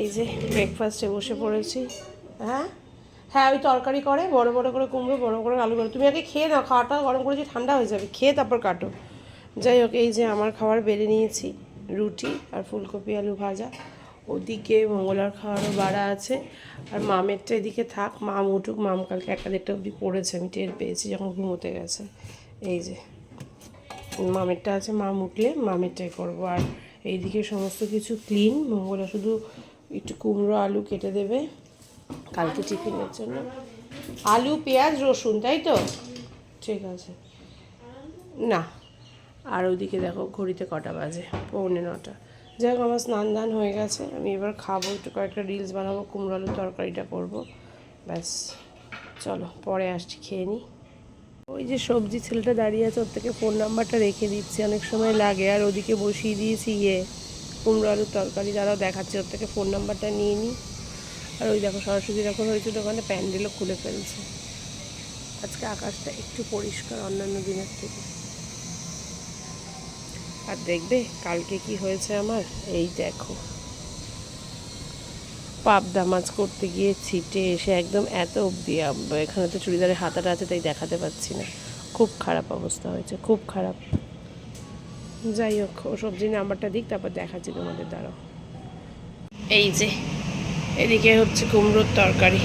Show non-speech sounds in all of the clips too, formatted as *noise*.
এই যে ব্রেকফাস্টে বসে পড়েছি। হ্যাঁ? হ্যাঁ ওই তরকারি করে, বড় বড় করে কুমড়ো, বড় করে আলু করে। তুমি আগে খেয়ে নাও, খাওয়াটা গরম করেছি, ঠান্ডা হয়ে যাবে। খেয়ে তারপর কাটো। যাই হোক, এই যে আমার খাবার বেড়ে নিয়েছি, রুটি আর ফুলকপি, আলু ভাজা। ওদিকে মঙ্গলার খাওয়ারও বাড়া আছে। আর মামেরটা এদিকে থাক, মাম উঠুক, মাম কালকে একটা দেড়টা অবধি পড়েছে, আমি টের পেয়েছি যখন ঘুমোতে গেছে। এই যে, মামেরটা আছে, মাম উঠলে মামেরটাই করব। আর এইদিকে সমস্ত কিছু ক্লিন মঙ্গলা শুধু একটু কুমড়ো আলু কেটে দেবে কালকে টিফিনের জন্য। আলু, পেঁয়াজ, রসুন, তাই তো? ঠিক আছে। না, আর ওদিকে দেখো ঘড়িতে কটা বাজে, পৌনে নটা। যাই হোক, আমার স্নান দান হয়ে গেছে। আমি এবার খাব, একটু কয়েকটা রিলস বানাবো, কুমড়ো আলুর তরকারিটা করব। ব্যাস, চলো, পরে আসছি, খেয়ে নিই ওই যে সবজি ছেলেটা দাঁড়িয়ে আছে, ওর থেকে ফোন নাম্বারটা রেখে দিচ্ছি। অনেক সময় লাগে, আর ওদিকে বসিয়ে দিয়েছি ইয়ে। কুমড়ো আলুর তরকারি তারাও দেখাচ্ছে ওর থেকে ফোন নাম্বারটা নিয়ে নিই আর ওই দেখো সরস্বতী যখন হয়েছিল ওখানে প্যান্ডেলও খুলে ফেলছে। আজকে আকাশটা একটু পরিষ্কার অন্যান্য দিনের থেকে। আর দেখবে কালকে কি হয়েছে আমার? এই দেখো। পাবদা মাছ করতে গিয়ে ছিটে এসে একদম এত অব্দি এখানে তো চুড়িদারের হাতাটা আছে, তাই দেখাতে পাচ্ছি না। খুব খারাপ অবস্থা হয়েছে, খুব খারাপ। যাই হোক ও সবজির নাম্বারটা দিক তারপর দেখাচ্ছি তোমাদের দ্বারা এই যে এদিকে হচ্ছে কুমড়োর তরকারি।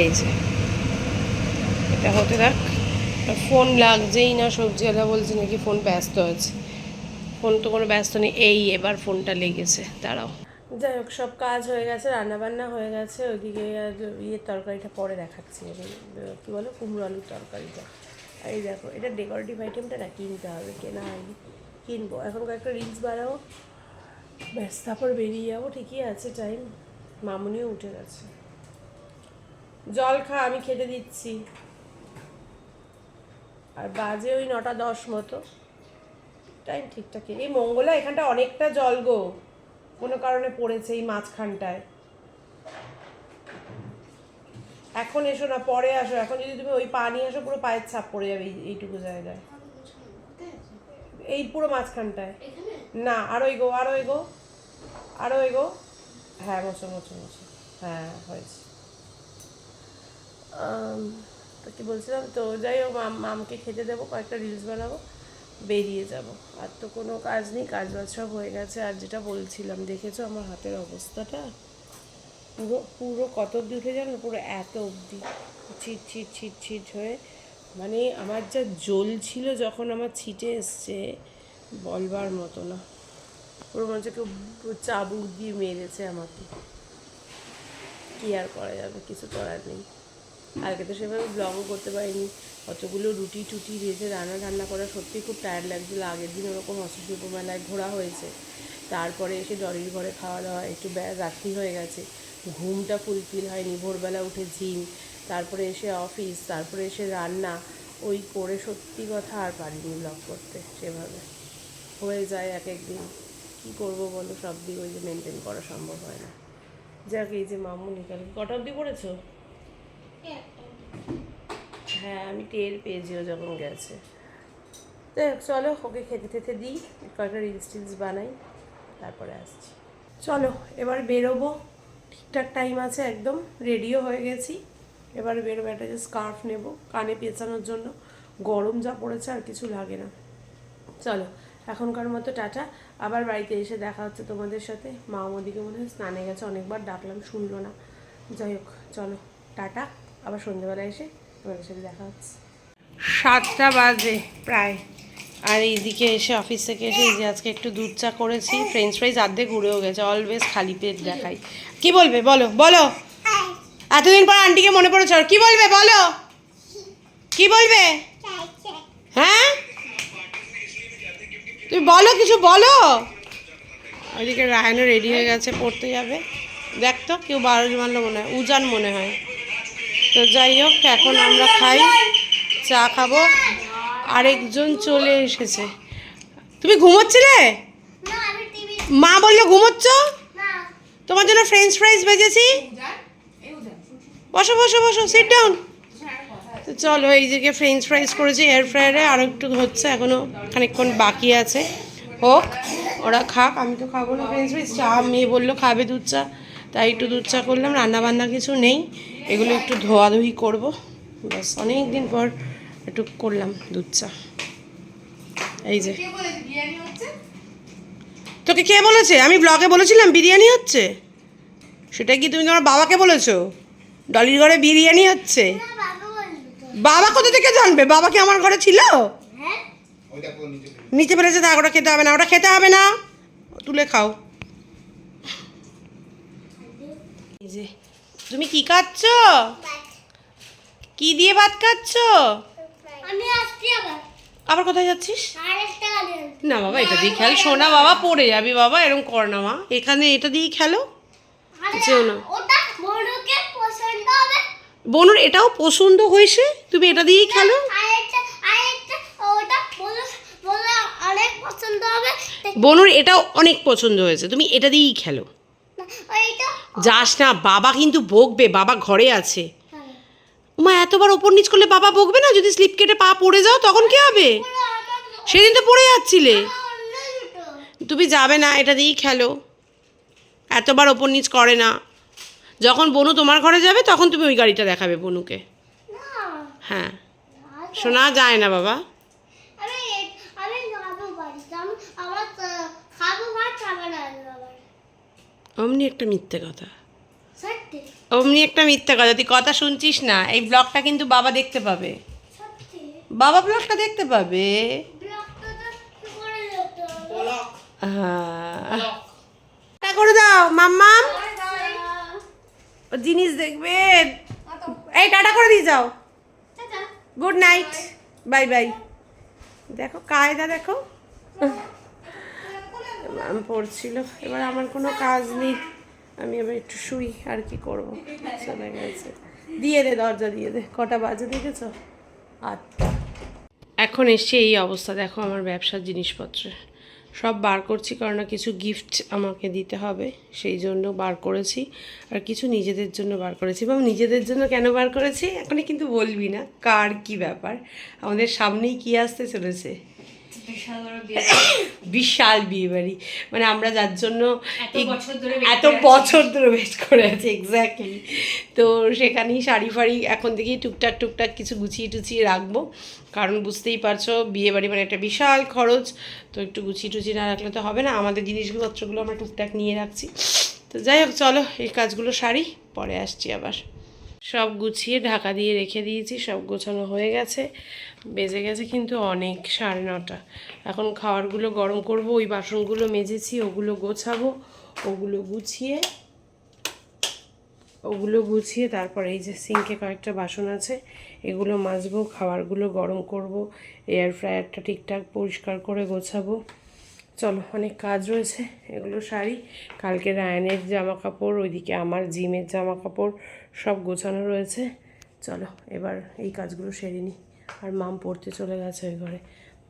এই যে এটা হতে থাক ফোন লাগছেই না সবজিওয়ালা বলছে নাকি ফোন ব্যস্ত আছে। ফোন তো কোনো ব্যস্ত নেই এই এবার ফোনটা লেগেছে দাঁড়াও। যাই হোক সব কাজ হয়ে গেছে রান্না বান্না হয়ে গেছে ওইদিকে ইয়ের তরকারিটা পরে দেখাচ্ছি কী বলো কুমড়ো আলুর তরকারিটা। এই দেখো, এটা ডেকোরেটিভ আইটেমটা না কিনতে হবে, কেনা হয়নি। কিনবো। এখন কয়েকটা রিলস বানাবো। ব্যাস, তারপর বেরিয়ে যাব। ঠিকই আছে টাইম মামুনিও উঠে গেছে। জল খা, আমি খেতে দিচ্ছি। আর বাজে ওই নটা দশ মতো। টাইম ঠিকঠাক। এই মঙ্গলা এখানটা অনেকটা জল গো। কোনো কারণে পড়েছে এই মাঝখানটায়। এখন এসো না পরে আসো। এখন যদি তুমি ওই পানি আসো পুরো পায়ের ছাপ পড়ে যাবে এই- এইটুকু জায়গায়। এই পুরো মাঝখানটায়। না আরও এগো আরও এগো আরও এগো। হ্যাঁ মোছো মোছো মোছো। হ্যাঁ হয়েছে। তো কি বলছিলাম? তো যাই হোক মাম মামকে খেতে দেবো কয়েকটা রিলস বানাবো বেরিয়ে যাব। আর তো কোনো কাজ নেই কাজ বাজ সব হয়ে গেছে। আর যেটা বলছিলাম দেখেছ আমার হাতের অবস্থাটা? পুরো পুরো কত অবধি উঠে জানো? পুরো এত অবধি ছিট ছিট ছিট ছিট হয়ে মানে আমার যা জল ছিল যখন আমার ছিটে এসছে, বলবার মতো না। পুরো মনে হচ্ছে কেউ চাবুক দিয়ে মেরেছে আমাকে। কী আর করা যাবে? কিছু করার নেই। কালকে তো সেভাবে ব্লগও করতে পারিনি। অতগুলো রুটি টুটি ভেজে রান্না টান্না করা সত্যিই খুব টায়ার্ড লাগছিল। আগের দিন ওরকম অসুস্থ মেলায় ঘোরা হয়েছে। তারপরে এসে ডরির ঘরে খাওয়া দাওয়া, একটু রাত্রি হয়ে গেছে। ঘুমটা ফুলফিল হয়নি ভোরবেলা উঠে জিম তারপরে এসে অফিস তারপরে এসে রান্না ওই করে সত্যি কথা আর পারিনি ব্লগ করতে সেভাবে। হয়ে যায় এক এক দিন কী করব বলো সব দিক ওই যে মেনটেন করা সম্ভব হয় না। যাক এই যে মামুনি কালকে কটা অব্দি পড়েছো? হ্যাঁ আমি টের পেয়েছি ও যখন গেছে। দেখ চলো ওকে খেতে খেতে দিই কয়েকটা রিলস টিলস বানাই তারপরে আসছি। চলো এবার বেরোবো। ঠিকঠাক টাইম আছে, একদম রেডিও হয়ে গেছি। এবার বেরোবো একটা যে স্কার্ফ নেব, কানে পেঁচানোর জন্য। গরম যা পড়েছে আর কিছু লাগে না। চলো, এখনকার মতো টাটা। আবার বাড়িতে এসে দেখা হচ্ছে তোমাদের সাথে। মা ওদিকে মনে হয় স্নানে গেছে, অনেকবার ডাকলাম, শুনলো না। যাই হোক, চলো, টাটা। আবার সন্ধ্যেবেলা এসে তোমাদের সাথে দেখা হচ্ছে। সাতটা বাজে প্রায়। আর এইদিকে এসে অফিস থেকে এসে যে আজকে একটু দুধ চা করেছি ফ্রেঞ্চ ফ্রাইজ আর্ধেক ঘুরেও গেছে অলওয়েজ খালি পেট দেখাই। কি বলবে? বলো বলো। এতদিন পর আন্টিকে মনে পড়েছ কি বলবে? বলো। কি বলবে? হ্যাঁ? তুমি বলো কিছু, বলো। ওইদিকে রায়নও রেডি হয়ে গেছে, পড়তে যাবে। দেখ তো, কেউ বারো মারলো মনে হয়, উজান মনে হয়। তো যাই হোক, এখন আমরা খাই, চা খাব। আরেকজন চলে এসেছে। তুমি ঘুমোচ্ছিলে? মা বলল ঘুমোচ্ছ? তোমার জন্য ফ্রেঞ্চ ফ্রাইজ ভেজেছি বসো বসো বসো সিট ডাউন তো চলো এই যে ফ্রেঞ্চ ফ্রাইজ করেছি এয়ার ফ্রায়ারে আরও একটু হচ্ছে এখনও খানিকক্ষণ বাকি আছে। হোক ওরা খাক আমি তো খাব না ফ্রেঞ্চ ফ্রাইজ চা মেয়ে বলল খাবে দুধ চা। তাই একটু দুধ চা করলাম রান্না বান্না কিছু নেই। এগুলো একটু ধোয়াধুয়ি করব। ব্যাস অনেক দিন পর একটু করলাম দুধ চা। এই যে। তোকে কে বলেছে? আমি ব্লগে বলেছিলাম বিরিয়ানি হচ্ছে। সেটা কি তুমি তোমার বাবাকে বলেছ? ডলির ঘরে বিরিয়ানি হচ্ছে। বাবা কোথা থেকে জানবে? বাবা কি আমার ঘরে ছিল? নিচে ফেলেছে তা ওটা খেতে হবে না। ওটা খেতে হবে না। তুলে খাও। এই যে। তুমি কি খাচ্ছ? কি দিয়ে ভাত খাচ্ছ? আমি আসছি আবার। আবার কোথায় যাচ্ছিস। না বাবা এটা দিয়ে খেল। সোনা বাবা পড়ে যাবি বাবা এরকম কর না মা। এখানে এটা দিয়ে খেলো। যেও না। বনুর এটাও পছন্দ হয়েছে। তুমি এটা দিয়েই খেলো। বনুর এটাও অনেক পছন্দ হয়েছে। তুমি এটা দিয়েই খেলো। যাস না বাবা কিন্তু বকবে। বাবা ঘরে আছে। মা এতবার ওপর নিচ করলে বাবা বকবে না যদি স্লিপ কেটে পা পড়ে যাও তখন কি হবে সেদিন তো পড়ে যাচ্ছিলে তুমি যাবে না এটা দিয়েই খেলো এতবার ওপর নিচ করে না যখন বনু তোমার ঘরে যাবে তখন তুমি ওই গাড়িটা দেখাবে বনুকে হ্যাঁ শোনা যায় না বাবা অমনি একটা মিথ্যে কথা অমনি একটা মিথ্যা কথা তুই কথা শুনছিস না এই ব্লগটা কিন্তু বাবা দেখতে পাবে। বাবা ব্লগটা দেখতে পাবে। হ্যাঁ। করে দাও মাম্মাম। ও জিনিস দেখবে। এই টাটা করে দিয়ে যাও। Good night. Bye bye. দেখো কায়দা দেখো। ম্যাম পড়ছিল এবার আমার কোনো কাজ নেই। আমি এবার একটু শুই, আর কি করব? চলে গেছে দিয়ে দে, দরজা দিয়ে দে। কটা বাজে দেখেছ? আটটা। এখন এসছে এই অবস্থা, দেখো আমার ব্যবসার জিনিসপত্রের সব বার করছি কারণ কিছু গিফট আমাকে দিতে হবে, সেই জন্য বার করেছি। আর কিছু নিজেদের জন্য বার করেছি। এবং নিজেদের জন্য কেন বার করেছি? এখনই কিন্তু বলবি না, কার কি ব্যাপার? আমাদের সামনেই কি আসতে চলেছে? *coughs* বিশাল বিয়ে বাড়ি। মানে আমরা যার জন্য এত বছর ধরে ওয়েট করে আছি এক্স্যাক্টলি তো সেখানেই শাড়ি ফাড়ি এখন থেকেই টুকটাক টুকটাক কিছু গুছিয়ে টুছিয়ে রাখব। কারণ বুঝতেই পারছ বিয়ে বাড়ি মানে একটা বিশাল খরচ। তো একটু গুছিয়ে টুছিয়ে না রাখলে তো হবে না। আমাদের জিনিসপত্রগুলো আমরা টুকটাক নিয়ে রাখছি। তো যাই হোক চলো এই কাজগুলো সারি পরে আসছি আবার। সব গুছিয়ে ঢাকা দিয়ে রেখে দিয়েছি, সব গোছানো হয়ে গেছে। বেজে গেছে কিন্তু অনেক, সাড়ে নটা। এখন খাবারগুলো গরম করব, ওই বাসনগুলো মেজেছি, ওগুলো গোছাবো, ওগুলো গুছিয়ে ওগুলো গুছিয়ে তারপর এই যে সিঙ্কে কয়েকটা বাসন আছে, এগুলো মাজবো, খাবারগুলো গরম করব এয়ার ফ্রায়ারটা ঠিকঠাক পরিষ্কার করে গোছাবো। চলো, অনেক কাজ রয়েছে, এগুলো শাড়ি কালকে রায়ানের জামা কাপড় ওইদিকে আমার জিমের জামা কাপড় সব গোছানো রয়েছে। চলো, এবার এই কাজগুলো সেরে নিই আর মাম পড়তে চলে গেছে ওই ঘরে।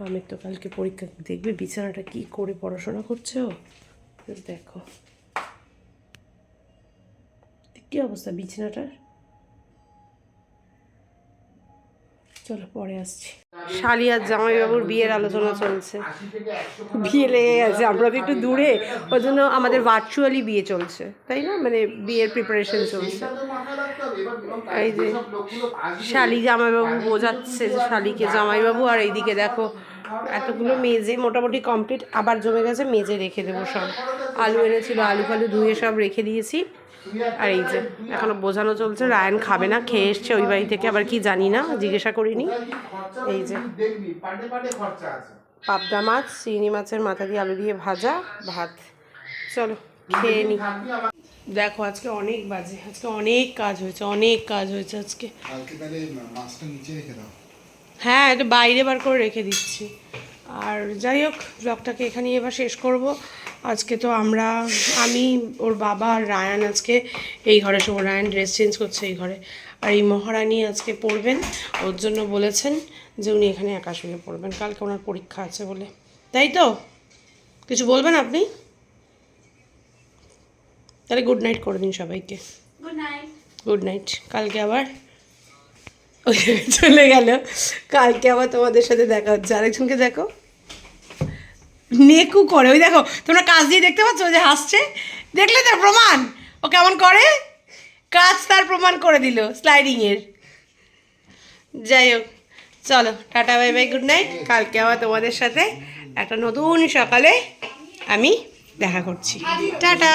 মামের তো কালকে পরীক্ষা। দেখবে বিছানাটা কি করে পড়াশোনা করছে ও? দেখো। কী অবস্থা বিছানাটার? চলো, পরে আসছি। শালি আর জামাইবাবুর বিয়ের আলোচনা চলছে। বিয়ে লেগে গেছে, আমরা তো একটু দূরে। ওই জন্য আমাদের ভার্চুয়ালি বিয়ে চলছে, তাই না? মানে বিয়ের প্রিপারেশন চলছে। এই যে শালি জামাইবাবু বোঝাচ্ছে শালিকে জামাইবাবু, আর এইদিকে দেখো, এতগুলো মেজে মোটামুটি কমপ্লিট আবার জমে গেছে, মেজে রেখে দেবো সব। আলু এনেছিল, আলু ফালু ধুয়ে সব রেখে দিয়েছি। আর এই যে এখনও বোঝানো চলছে রায়ন খাবে না খেয়ে এসছে ওই বাড়ি থেকে আবার কি জানি না জিজ্ঞাসা করিনি। এই যে পাবদা মাছ চিংড়ি মাছের মাথা দিয়ে আলু দিয়ে ভাজা ভাত। চলো খেয়ে নি। দেখো আজকে অনেক বাজে আজকে অনেক কাজ হয়েছে অনেক কাজ হয়েছে আজকে। হ্যাঁ এটা বাইরে বার করে রেখে দিচ্ছি। আর যাই হোক ব্লগটাকে এখানে এবার শেষ করব। আজকে তো আমরা আমি ওর বাবা আর রায়ান আজকে এই ঘরে সব রায়ান ড্রেস চেঞ্জ করছে এই ঘরে। আর এই মহারানী আজকে পড়বেন ওর জন্য বলেছেন যে উনি এখানে একা শুয়ে পড়বেন। কালকে ওনার পরীক্ষা আছে বলে। তাই তো? কিছু বলবেন আপনি? তাহলে গুড নাইট করে দিন সবাইকে। গুড নাইট গুড নাইট কালকে আবার? *laughs* চলে গেল। কালকে আবার তোমাদের সাথে দেখা হচ্ছে। আরেকজনকে দেখো। নেকু করে। ওই দেখো, তোমরা কাজ দিয়ে দেখতে পাচ্ছ? যে হাসছে। দেখলে তার প্রমাণ? ও কেমন করে? কাজ তার প্রমাণ করে দিল স্লাইডিংয়ের যাই হোক, চলো, tata, bye bye good night কালকে আবার তোমাদের সাথে একটা নতুন সকালে আমি দেখা করছি। টাটা!